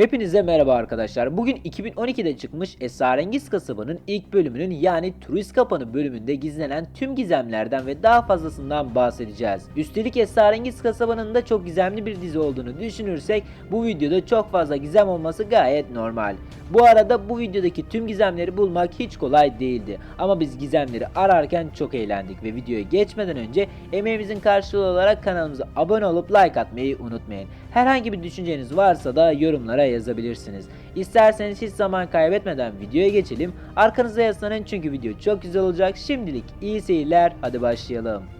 Hepinize merhaba arkadaşlar. Bugün 2012'de çıkmış Esrarengiz Kasaba'nın ilk bölümünün yani Turist Kapanı bölümünde gizlenen tüm gizemlerden ve daha fazlasından bahsedeceğiz. Üstelik Esrarengiz Kasaba'nın da çok gizemli bir dizi olduğunu düşünürsek bu videoda çok fazla gizem olması gayet normal. Bu arada bu videodaki tüm gizemleri bulmak hiç kolay değildi. Ama biz gizemleri ararken çok eğlendik ve videoya geçmeden önce emeğimizin karşılığı olarak kanalımıza abone olup like atmayı unutmayın. Herhangi bir düşünceniz varsa da yorumlara yazabilirsiniz. İsterseniz hiç zaman kaybetmeden videoya geçelim. Arkanıza yaslanın çünkü video çok güzel olacak. Şimdilik iyi seyirler. Hadi başlayalım.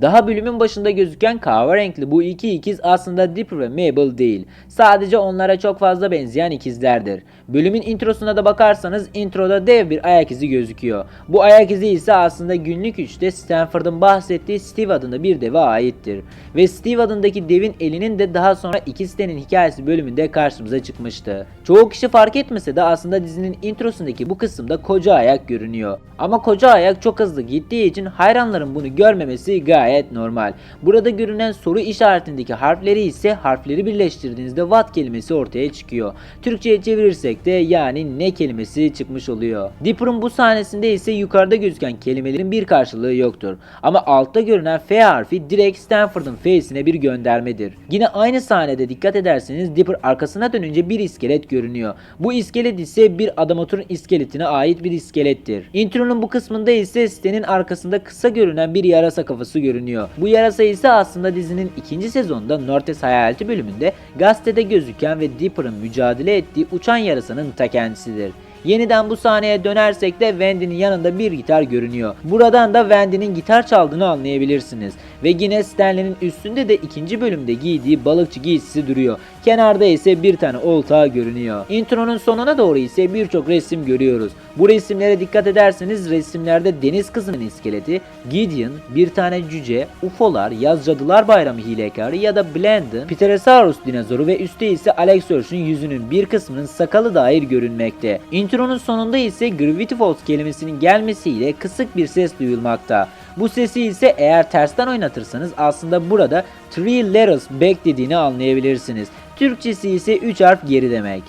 Daha bölümün başında gözüken kahverengi bu iki ikiz aslında Dipper ve Mabel değil. Sadece onlara çok fazla benzeyen ikizlerdir. Bölümün introsuna da bakarsanız introda dev bir ayak izi gözüküyor. Bu ayak izi ise aslında günlük 3'te Stanford'ın bahsettiği Steve adında bir deve aittir. Ve Steve adındaki devin elinin de daha sonra iki sitenin hikayesi bölümünde karşımıza çıkmıştı. Çoğu kişi fark etmese de aslında dizinin introsundaki bu kısımda koca ayak görünüyor. Ama koca ayak çok hızlı gittiği için hayranların bunu görmemesi gayet normal. Burada görünen soru işaretindeki harfleri ise harfleri birleştirdiğinizde what kelimesi ortaya çıkıyor. Türkçe'ye çevirirsek de yani ne kelimesi çıkmış oluyor. Dipper'ın bu sahnesinde ise yukarıda gözüken kelimelerin bir karşılığı yoktur. Ama altta görünen F harfi direkt Stanford'ın F'sine bir göndermedir. Yine aynı sahnede dikkat ederseniz Dipper arkasına dönünce bir iskelet görünüyor. Bu iskelet ise bir Adamatör'ün iskeletine ait bir iskelettir. Intronun bu kısmında ise sitenin arkasında kısa görünen bir yarasa kafası görünüyor. Bu yarasa ise aslında dizinin ikinci sezonunda Nortes Hayaleti bölümünde gazetede gözüken ve Dipper'ın mücadele ettiği uçan yarasanın ta kendisidir. Yeniden bu sahneye dönersek de Wendy'nin yanında bir gitar görünüyor. Buradan da Wendy'nin gitar çaldığını anlayabilirsiniz. Ve yine Stanley'nin üstünde de ikinci bölümde giydiği balıkçı giysisi duruyor. Kenarda ise bir tane olta görünüyor. Intronun sonuna doğru ise birçok resim görüyoruz. Bu resimlere dikkat ederseniz resimlerde deniz kızının iskeleti, Gideon, bir tane cüce, UFO'lar, Yaz Cadılar Bayramı hilekarı ya da Blandon, Pterosaurus dinozoru ve üstte ise Alex Hirsch'ün yüzünün bir kısmının sakalı dair görünmekte. Intro'nun sonunda ise Gravity Falls kelimesinin gelmesiyle kısık bir ses duyulmakta. Bu sesi ise eğer tersten oynatırsanız aslında burada three letters back dediğini anlayabilirsiniz. Türkçesi ise 3 harf geri demek.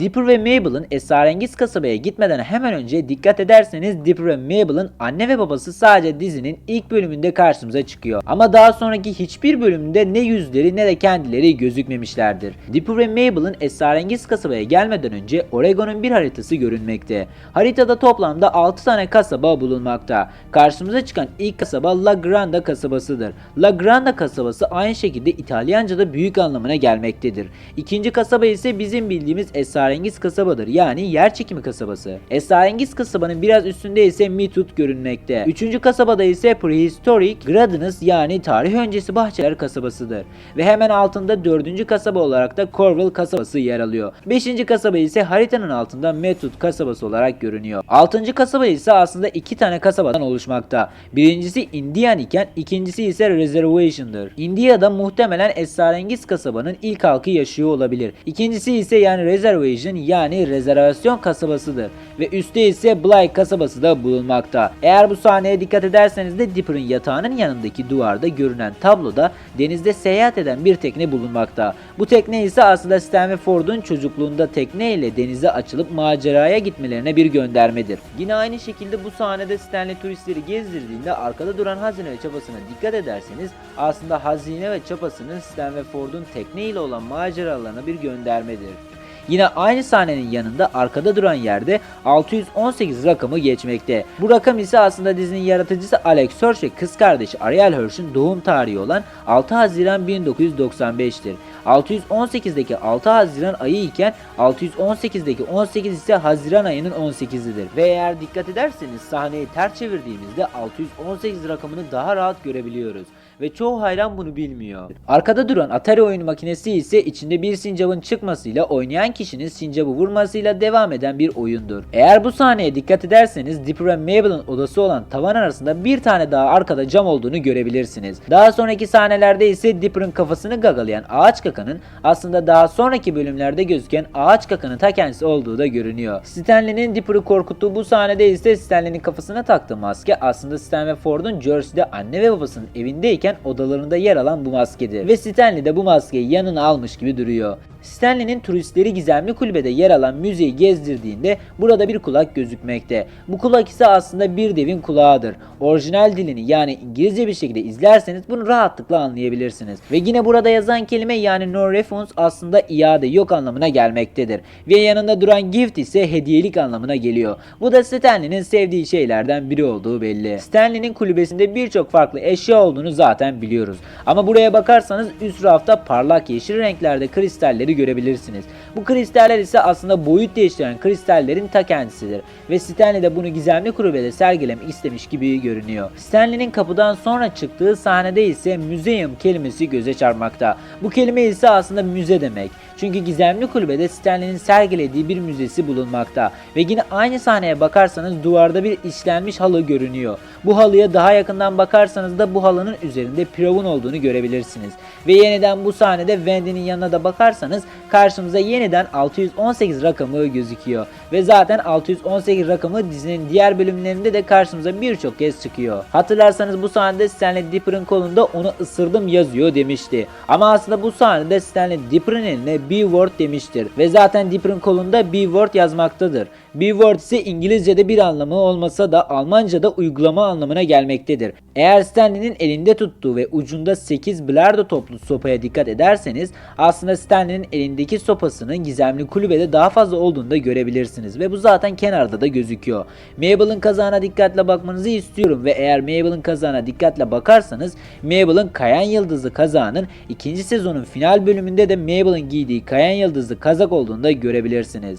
Dipper ve Mabel'ın esrarengiz kasabaya gitmeden hemen önce dikkat ederseniz Dipper ve Mabel'ın anne ve babası sadece dizinin ilk bölümünde karşımıza çıkıyor. Ama daha sonraki hiçbir bölümde ne yüzleri ne de kendileri gözükmemişlerdir. Dipper ve Mabel'ın esrarengiz kasabaya gelmeden önce Oregon'un bir haritası görünmekte. Haritada toplamda 6 tane kasaba bulunmakta. Karşımıza çıkan ilk kasaba La Grande kasabasıdır. La Grande kasabası aynı şekilde İtalyanca'da büyük anlamına gelmektedir. İkinci kasaba ise bizim bildiğimiz Esrarengiz kasabadır. Yani yer çekimi kasabası. Esrarengiz kasabanın biraz üstünde ise Mitut görünmekte. Üçüncü kasabada ise Prehistoric Gradinus yani tarih öncesi bahçeler kasabasıdır. Ve hemen altında dördüncü kasaba olarak da Corville kasabası yer alıyor. Beşinci kasaba ise haritanın altında Metut kasabası olarak görünüyor. Altıncı kasaba ise aslında iki tane kasabadan oluşmakta. Birincisi Indian iken ikincisi ise Reservation'dır. India'da muhtemelen esrarengiz kasabanın ilk halkı yaşıyor olabilir. İkincisi ise yani Reservation yani rezervasyon kasabasıdır ve üstte ise Bly kasabası da bulunmakta. Eğer bu sahneye dikkat ederseniz de Dipper'ın yatağının yanındaki duvarda görünen tabloda denizde seyahat eden bir tekne bulunmakta. Bu tekne ise aslında Stan ve Ford'un çocukluğunda tekne ile denize açılıp maceraya gitmelerine bir göndermedir. Yine aynı şekilde bu sahnede Stanley turistleri gezdirdiğinde arkada duran hazine ve çapasına dikkat ederseniz aslında hazine ve çapasının Stan ve Ford'un tekne ile olan maceralarına bir göndermedir. Yine aynı sahnenin yanında arkada duran yerde 618 rakamı geçmekte. Bu rakam ise aslında dizinin yaratıcısı Alex Hirsch ve kız kardeşi Ariel Hirsch'ün doğum tarihi olan 6 Haziran 1995'tir. 618'deki 6 Haziran ayı iken 618'deki 18 ise Haziran ayının 18'idir. Ve eğer dikkat ederseniz sahneyi ters çevirdiğimizde 618 rakamını daha rahat görebiliyoruz. Ve çoğu hayran bunu bilmiyor. Arkada duran Atari oyun makinesi ise içinde bir sincabın çıkmasıyla oynayan kişinin sincabı vurmasıyla devam eden bir oyundur. Eğer bu sahneye dikkat ederseniz Dipper ve Mabel'ın odası olan tavan arasında bir tane daha arkada cam olduğunu görebilirsiniz. Daha sonraki sahnelerde ise Dipper'ın kafasını gagalayan ağaç kakanın aslında daha sonraki bölümlerde gözüken ağaç kakanın ta kendisi olduğu da görünüyor. Stanley'nin Dipper'ı korkuttuğu bu sahnede ise Stanley'nin kafasına taktığı maske aslında Stan ve Ford'un Jersey'de anne ve babasının evindeyken odalarında yer alan bu maskedir. Ve Stanley de bu maskeyi yanına almış gibi duruyor. Stanley'nin turistleri gizemli kulübede yer alan müzeyi gezdirdiğinde burada bir kulak gözükmekte. Bu kulak ise aslında bir devin kulağıdır. Orijinal dilini yani İngilizce bir şekilde izlerseniz bunu rahatlıkla anlayabilirsiniz. Ve yine burada yazan kelime yani no refunds aslında iade yok anlamına gelmektedir. Ve yanında duran gift ise hediyelik anlamına geliyor. Bu da Stanley'nin sevdiği şeylerden biri olduğu belli. Stanley'nin kulübesinde birçok farklı eşya olduğunu zaten biliyoruz. Ama buraya bakarsanız üst rafta parlak yeşil renklerde kristalleri görebilirsiniz. Bu kristaller ise aslında boyut değiştiren kristallerin ta kendisidir. Ve Stanley de bunu gizemli kulübede sergilemek istemiş gibi görünüyor. Stanley'nin kapıdan sonra çıktığı sahnede ise museum kelimesi göze çarpmakta. Bu kelime ise aslında müze demek. Çünkü gizemli kulübede Stanley'nin sergilediği bir müzesi bulunmakta. Ve yine aynı sahneye bakarsanız duvarda bir işlenmiş halı görünüyor. Bu halıya daha yakından bakarsanız da bu halının üzerinde piravun olduğunu görebilirsiniz. Ve yeniden bu sahnede Wendy'nin yanına da bakarsanız karşımıza yeniden 618 rakamı gözüküyor. Ve zaten 618 rakamı dizinin diğer bölümlerinde de karşımıza birçok kez çıkıyor. Hatırlarsanız bu sahnede Stanley Dipper'ın kolunda onu ısırdım yazıyor demişti. Ama aslında bu sahnede Stanley Dipper'ın eline B-word demiştir. Ve zaten Dipper'ın kolunda B-word yazmaktadır. B-word ise İngilizce'de bir anlamı olmasa da Almanca'da uygulama anlamına gelmektedir. Eğer Stanley'nin elinde tuttuğu ve ucunda 8 bilardo toplu sopaya dikkat ederseniz aslında Stanley'nin elindeki sopasının gizemli kulübede daha fazla olduğunu da görebilirsiniz ve bu zaten kenarda da gözüküyor. Mabel'ın kazağına dikkatle bakmanızı istiyorum ve eğer Mabel'ın kazağına dikkatle bakarsanız Mabel'ın Kayan Yıldızı kazağının ikinci sezonun final bölümünde de Mabel'ın giydiği Kayan Yıldızı kazak olduğunu da görebilirsiniz.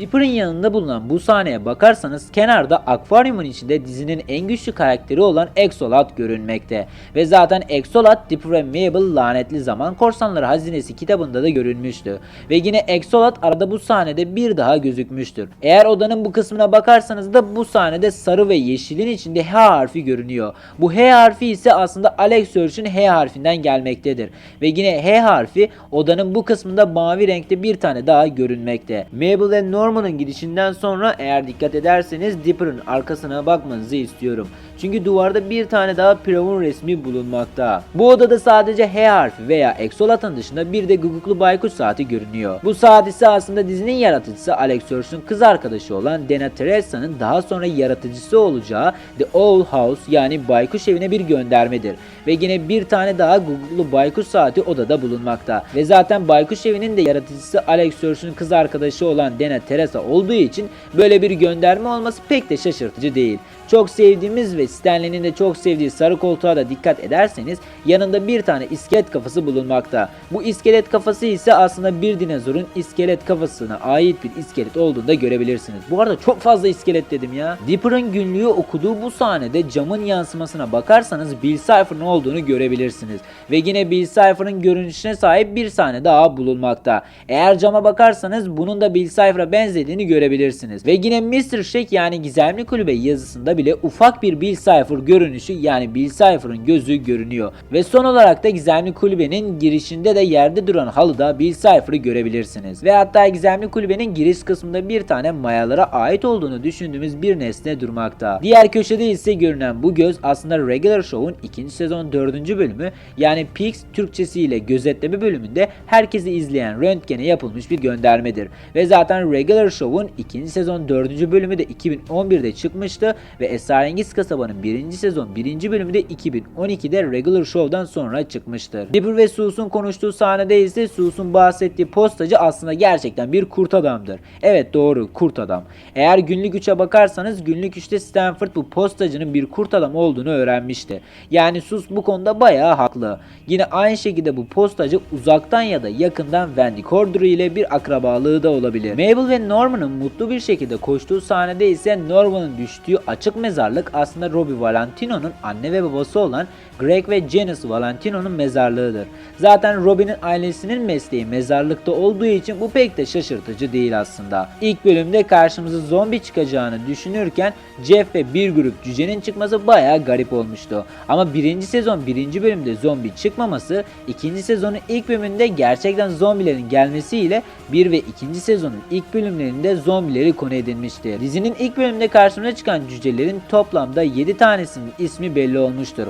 Dipper'ın yanında bulunan bu sahneye bakarsanız kenarda akvaryumun içinde dizinin en güçlü karakteri olan Exolat görünmekte. Ve zaten Exolat Dipper ve Mabel lanetli zaman korsanları hazinesi kitabında da görünmüştü. Ve yine Exolat arada bu sahnede bir daha gözükmüştür. Eğer odanın bu kısmına bakarsanız da bu sahnede sarı ve yeşilin içinde H harfi görünüyor. Bu H harfi ise aslında Alex Search'ün H harfinden gelmektedir. Ve yine H harfi odanın bu kısmında mavi renkte bir tane daha görünmekte. Mabel ve Norman'ın gidişinden sonra eğer dikkat ederseniz Dipper'ın arkasına bakmanızı istiyorum. Çünkü duvarda bir tane daha Piravun resmi bulunmakta. Bu odada sadece H harfi veya Exolat'ın dışında bir de guguklu baykuş saati görünüyor. Bu saat ise aslında dizinin yaratıcısı Alex Hirsch'ün kız arkadaşı olan Dana Teresa'nın daha sonra yaratıcısı olacağı The Owl House yani baykuş evine bir göndermedir. Ve yine bir tane daha guguklu baykuş saati odada bulunmakta. Ve zaten baykuş evinin de yaratıcısı Alex Hirsch'ün kız arkadaşı olan Dana Teresa olduğu için böyle bir gönderme olması pek de şaşırtıcı değil. Çok sevdiğimiz ve Stanley'nin de çok sevdiği sarı koltuğa da dikkat ederseniz yanında bir tane iskelet kafası bulunmakta. Bu iskelet kafası ise aslında bir dinozorun iskelet kafasına ait bir iskelet olduğunu da görebilirsiniz. Bu arada çok fazla iskelet dedim ya. Dipper'ın günlüğü okuduğu bu sahnede camın yansımasına bakarsanız Bill Cipher'ın olduğunu görebilirsiniz. Ve yine Bill Cipher'ın görünüşüne sahip bir sahne daha bulunmakta. Eğer cama bakarsanız bunun da Bill Cipher'a benzediğini görebilirsiniz. Ve yine Mr. Shake yani Gizemli Kulübe yazısında bile ufak bir Bill Cipher görünüşü yani Bill Cipher'ın gözü görünüyor. Ve son olarak da Gizemli Kulübe'nin girişinde de yerde duran halıda Bill Cipher'ı görebilirsiniz. Ve hatta Gizemli Kulübe'nin giriş kısmında bir tane mayalara ait olduğunu düşündüğümüz bir nesne durmakta. Diğer köşede ise görünen bu göz aslında Regular Show'un 2. sezon 4. bölümü yani Pix Türkçesiyle gözetleme bölümünde herkesi izleyen röntgene yapılmış bir göndermedir. Ve zaten Regular Show'un 2. sezon 4. bölümü de 2011'de çıkmıştı ve Esrarengiz Kasaba'nın 1. sezon 1. bölümü de 2012'de Regular Show'dan sonra çıkmıştır. Dipper ve Susan konuştuğu sahnede ise Susan bahsettiği postacı aslında gerçekten bir kurt adamdır. Evet doğru kurt adam. Eğer günlük 3'e bakarsanız günlük 3'te Stanford bu postacının bir kurt adam olduğunu öğrenmişti. Yani Sus bu konuda bayağı haklı. Yine aynı şekilde bu postacı uzaktan ya da yakından Wendy Cordry ile bir akrabalığı da olabilir. Mabel ve Norman'ın mutlu bir şekilde koştuğu sahnede ise Norman'ın düştüğü açık mezarlık aslında Robbie Valentino'nun anne ve babası olan Greg ve Janice Valentino'nun mezarlığıdır. Zaten Robbie'nin ailesinin mesleği mezarlıkta olduğu için bu pek de şaşırtıcı değil aslında. İlk bölümde karşımıza zombi çıkacağını düşünürken Jeff ve bir grup cücenin çıkması bayağı garip olmuştu. Ama birinci sezon birinci bölümde zombi çıkmaması, ikinci sezonun ilk bölümünde gerçekten zombilerin gelmesiyle bir ve ikinci sezonun ilk bölümlerinde zombileri konu edilmişti. Dizinin ilk bölümünde karşımıza çıkan cücelerin toplamda 7 tanesinin ismi belli olmuştur.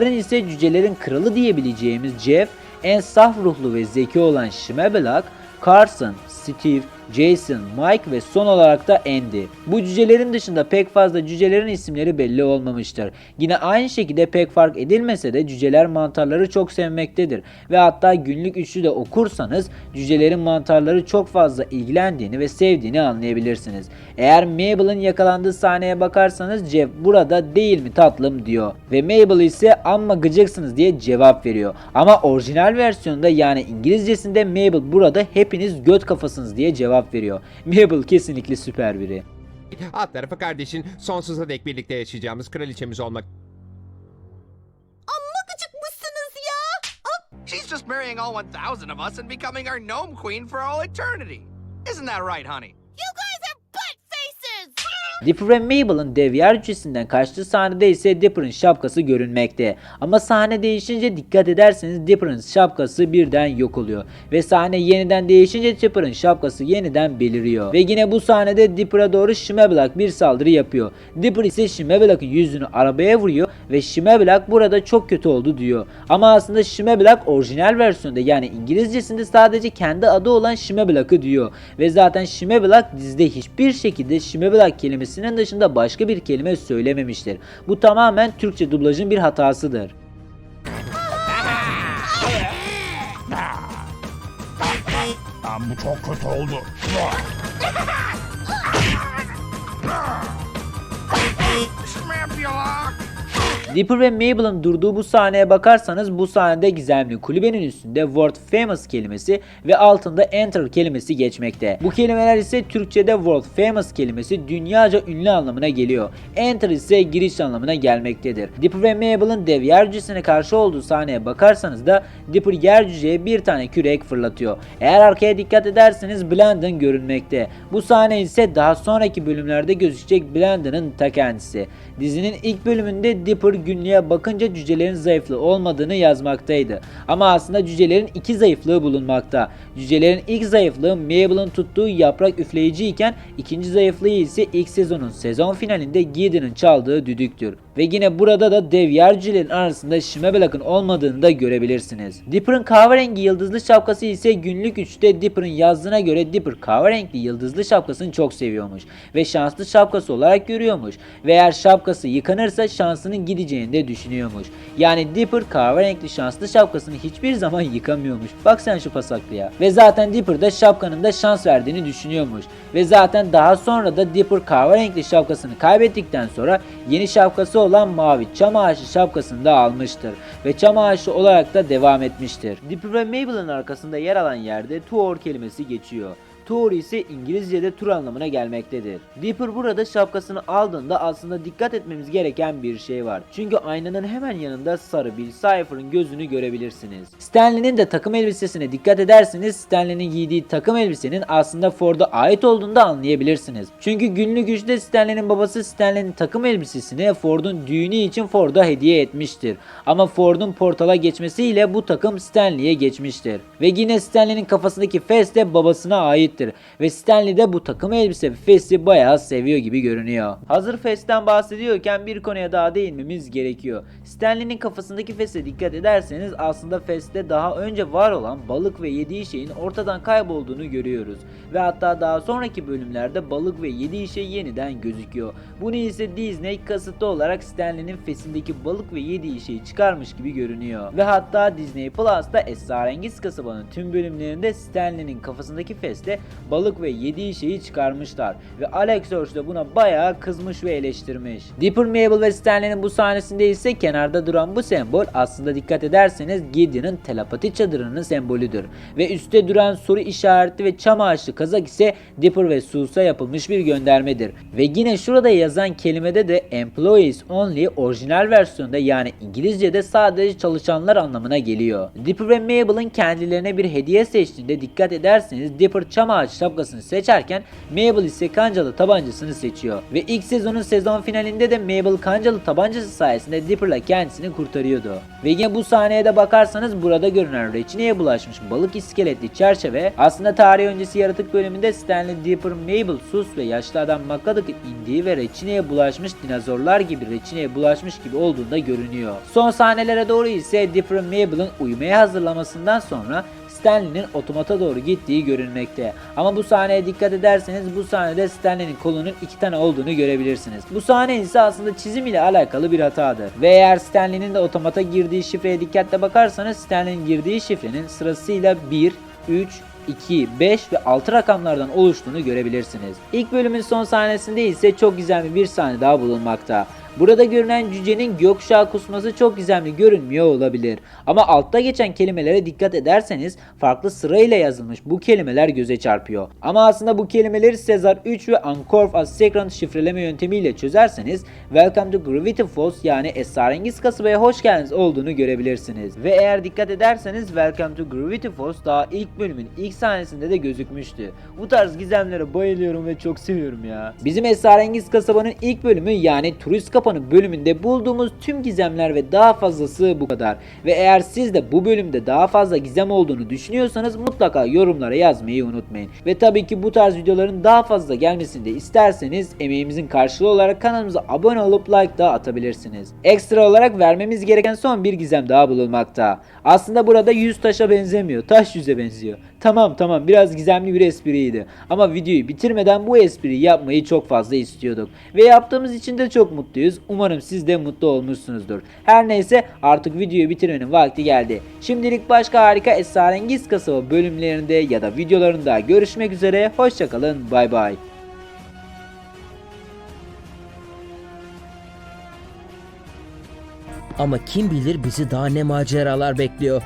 Bunların ise cücelerin kralı diyebileceğimiz Jeff, en saf ruhlu ve zeki olan Schmebelak, Carson, Steve, Jason, Mike ve son olarak da Andy. Bu cücelerin dışında pek fazla cücelerin isimleri belli olmamıştır. Yine aynı şekilde pek fark edilmese de cüceler mantarları çok sevmektedir. Ve hatta günlük üçlü de okursanız cücelerin mantarları çok fazla ilgilendiğini ve sevdiğini anlayabilirsiniz. Eğer Mabel'ın yakalandığı sahneye bakarsanız Jeff burada değil mi tatlım diyor. Ve Mabel ise amma gıcıksınız diye cevap veriyor. Ama orijinal versiyonda yani İngilizcesinde Mabel burada hepiniz göt kafasınız diye cevap veriyor. Mabel kesinlikle süper biri. Alt tarafı kardeşin sonsuza dek birlikte yaşayacağımız kraliçemiz olmak. Amma gıcıkmışsınız ya. She's just marrying all 1,000 of us and becoming our gnome queen for all eternity. Isn't that right, honey? Dipper ve Mabel'ın dev yer cücesinden kaçtığı sahnede ise Dipper'ın şapkası görünmekte. Ama sahne değişince dikkat ederseniz Dipper'ın şapkası birden yok oluyor. Ve sahne yeniden değişince Dipper'ın şapkası yeniden beliriyor. Ve yine bu sahnede Dipper'a doğru Schmebelak bir saldırı yapıyor. Dipper ise Schmebelak'ın yüzünü arabaya vuruyor ve Schmebelak burada çok kötü oldu diyor. Ama aslında Schmebelak orijinal versiyonda yani İngilizcesinde sadece kendi adı olan Schmebelak'ı diyor. Ve zaten Schmebelak dizide hiçbir şekilde Schmebelak kelimesinin dışında başka bir kelime söylememiştir. Bu tamamen Türkçe dublajın bir hatasıdır. Lan bu çok kötü oldu. Schmambulok! Dipper ve Mabel'ın durduğu bu sahneye bakarsanız bu sahnede gizemli kulübenin üstünde World Famous kelimesi ve altında Enter kelimesi geçmekte. Bu kelimeler ise Türkçe'de World Famous kelimesi dünyaca ünlü anlamına geliyor. Enter ise giriş anlamına gelmektedir. Dipper ve Mabel'ın dev yer karşı olduğu sahneye bakarsanız da Dipper yer bir tane kürek fırlatıyor. Eğer arkaya dikkat ederseniz Blandon görünmekte. Bu sahne ise daha sonraki bölümlerde gözükecek Blandon'ın ta kendisi. Dizinin ilk bölümünde Dipper günlüğe bakınca cücelerin zayıflığı olmadığını yazmaktaydı. Ama aslında cücelerin iki zayıflığı bulunmakta. Cücelerin ilk zayıflığı Mabel'ın tuttuğu yaprak üfleyici iken ikinci zayıflığı ise ilk sezonun sezon finalinde Gideon'ın çaldığı düdüktür. Ve yine burada da dev yercilerin arasında Schmebelak'ın olmadığını da görebilirsiniz. Dipper'ın kahverengi yıldızlı şapkası ise günlük 3'te Dipper'ın yazdığına göre Dipper kahverengi yıldızlı şapkasını çok seviyormuş ve şanslı şapkası olarak görüyormuş ve eğer şapkası yıkanırsa şansının gideceğini de düşünüyormuş. Yani Dipper kahverengi şanslı şapkasını hiçbir zaman yıkamıyormuş. Bak sen şu pasaklıya. Ve zaten Dipper da şapkanın da şans verdiğini düşünüyormuş. Ve zaten daha sonra da Dipper kahverengi şapkasını kaybettikten sonra yeni şapkası olan mavi çam ağaçlı şapkasını da almıştır. Ve çam ağaçlı olarak da devam etmiştir. Ve Mabel'ın arkasında yer alan yerde Tuor kelimesi geçiyor. Tour ise İngilizce'de tur anlamına gelmektedir. Dipper burada şapkasını aldığında aslında dikkat etmemiz gereken bir şey var. Çünkü aynanın hemen yanında sarı bir Cypher'ın gözünü görebilirsiniz. Stanley'nin de takım elbisesine dikkat ederseniz Stanley'nin giydiği takım elbisenin aslında Ford'a ait olduğunu da anlayabilirsiniz. Çünkü günlük güçte Stanley'nin babası Stanley'nin takım elbisesini Ford'un düğünü için Ford'a hediye etmiştir. Ama Ford'un portala geçmesiyle bu takım Stanley'e geçmiştir. Ve yine Stanley'nin kafasındaki fes de babasına aittir. Ve Stanley de bu takım elbise ve fesi bayağı seviyor gibi görünüyor. Hazır festen bahsediyorken bir konuya daha değinmemiz gerekiyor. Stanley'nin kafasındaki fese dikkat ederseniz aslında feste daha önce var olan balık ve yediği şeyin ortadan kaybolduğunu görüyoruz. Ve hatta daha sonraki bölümlerde balık ve yediği şey yeniden gözüküyor. Bunu ise Disney kasıtlı olarak Stanley'nin fesindeki balık ve yediği şeyi çıkarmış gibi görünüyor. Ve hatta Disney Plus'ta Esrarengiz Kasaba'nın tüm bölümlerinde Stanley'nin kafasındaki feste balık ve yediği şeyi çıkarmışlar ve Alex Hirsch de buna bayağı kızmış ve eleştirmiş. Dipper, Mabel ve Stanley'nin bu sahnesinde ise kenarda duran bu sembol aslında dikkat ederseniz Gideon'ın telepati çadırının sembolüdür ve üstte duran soru işaretli ve çam ağaçlı kazak ise Dipper ve Sue'sa yapılmış bir göndermedir. Ve yine şurada yazan kelimede de employees only orijinal versiyonda yani İngilizce'de sadece çalışanlar anlamına geliyor. Dipper ve Mabel'ın kendilerine bir hediye seçtiğinde dikkat ederseniz Dipper çam ağacı şapkasını seçerken Mabel ise kancalı tabancasını seçiyor. Ve ilk sezonun sezon finalinde de Mabel kancalı tabancası sayesinde Dipper'la kendisini kurtarıyordu. Ve yine bu sahneye de bakarsanız burada görünen reçineye bulaşmış balık iskeletli çerçeve aslında tarih öncesi yaratık bölümünde Stanley Dipper, Mabel, Sus ve yaşlı adam McCulloch'ın indiği ve reçineye bulaşmış dinozorlar gibi reçineye bulaşmış gibi olduğunda görünüyor. Son sahnelere doğru ise Dipper Mabel'ın uyumaya hazırlamasından sonra Stanley'nin otomata doğru gittiği görünmekte. Ama bu sahneye dikkat ederseniz bu sahnede Stanley'nin kolunun iki tane olduğunu görebilirsiniz. Bu sahne ise aslında çizim ile alakalı bir hatadır. Ve eğer Stanley'nin de otomata girdiği şifreye dikkatle bakarsanız Stanley'nin girdiği şifrenin sırasıyla 1, 3, 2, 5 ve 6 rakamlardan oluştuğunu görebilirsiniz. İlk bölümün son sahnesinde ise çok gizemli bir sahne daha bulunmakta. Burada görünen cücenin gökkuşağı kusması çok gizemli görünmüyor olabilir. Ama altta geçen kelimelere dikkat ederseniz farklı sırayla yazılmış bu kelimeler göze çarpıyor. Ama aslında bu kelimeleri Sezar 3 ve Ankorf as Second şifreleme yöntemiyle çözerseniz Welcome to Gravity Falls yani Esrarengiz kasabaya hoş geldiniz olduğunu görebilirsiniz. Ve eğer dikkat ederseniz Welcome to Gravity Falls daha ilk bölümün ilk sahnesinde de gözükmüştü. Bu tarz gizemlere bayılıyorum ve çok seviyorum ya. Bizim Esrarengiz kasabanın ilk bölümü yani turist kapanı bölümünde bulduğumuz tüm gizemler ve daha fazlası bu kadar. Ve eğer siz de bu bölümde daha fazla gizem olduğunu düşünüyorsanız mutlaka yorumlara yazmayı unutmayın. Ve tabii ki bu tarz videoların daha fazla gelmesini de isterseniz emeğimizin karşılığı olarak kanalımıza abone olup like da atabilirsiniz. Ekstra olarak vermemiz gereken son bir gizem daha bulunmakta. Aslında burada yüz taşa benzemiyor, taş yüze benziyor. Tamam tamam biraz gizemli bir espriydi. Ama videoyu bitirmeden bu espriyi yapmayı çok fazla istiyorduk. Ve yaptığımız için de çok mutluyuz. Umarım siz de mutlu olmuşsunuzdur. Her neyse artık videoyu bitirmenin vakti geldi. Şimdilik başka harika esrarengiz kasaba bölümlerinde ya da videolarında görüşmek üzere. Hoşçakalın bay bay. Ama kim bilir bizi daha ne maceralar bekliyor.